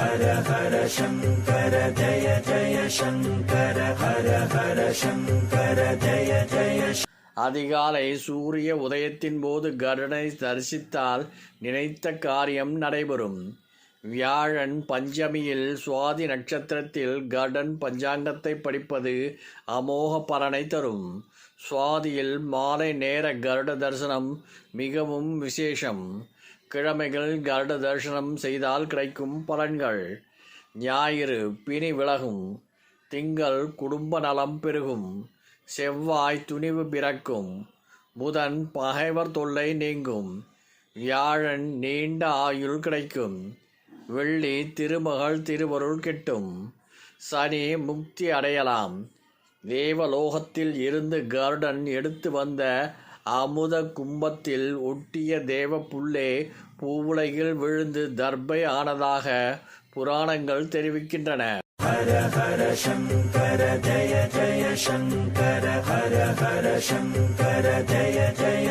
ஹர ஹர சங்கர ஜய ஜய சங்கர ஹர ஹர சங்கர ஜய ஜய அதிகாலை சூரிய உதயத்தின் போது கருடனை தரிசித்தால் நினைத்த காரியம் நடைபெறும். வியாழன் பஞ்சமியில் சுவாதி நட்சத்திரத்தில் கடன் பஞ்சாங்கத்தை படிப்பது அமோக பலனை தரும். சுவாதியில் மாலை நேர கருட தரிசனம் மிகவும் விசேஷம். கிழமைகள் கருட தரிசனம் செய்தால் கிடைக்கும் பலன்கள். ஞாயிறு பிணி விலகும். திங்கள் குடும்ப நலம் பெருகும். செவ்வாய் துணிவு பிறக்கும். புதன் பகைவர் தொல்லை நீங்கும். வியாழன் நீண்ட ஆயுள் கிடைக்கும். வெள்ளி திருமகள் திருவருள் கிட்டும். சனி முக்தி அடையலாம். தேவலோகத்தில் இருந்து கருடன் எடுத்து வந்த அமுத கும்பத்தில் ஒட்டிய தேவ புல்லே பூவுலகில் விழுந்து தர்பை ஆனதாக புராணங்கள் தெரிவிக்கின்றன. ஹர ஹர சங்கர ஜய ஜய சங்கர ஹர ஹர சங்கர ஜய ஜய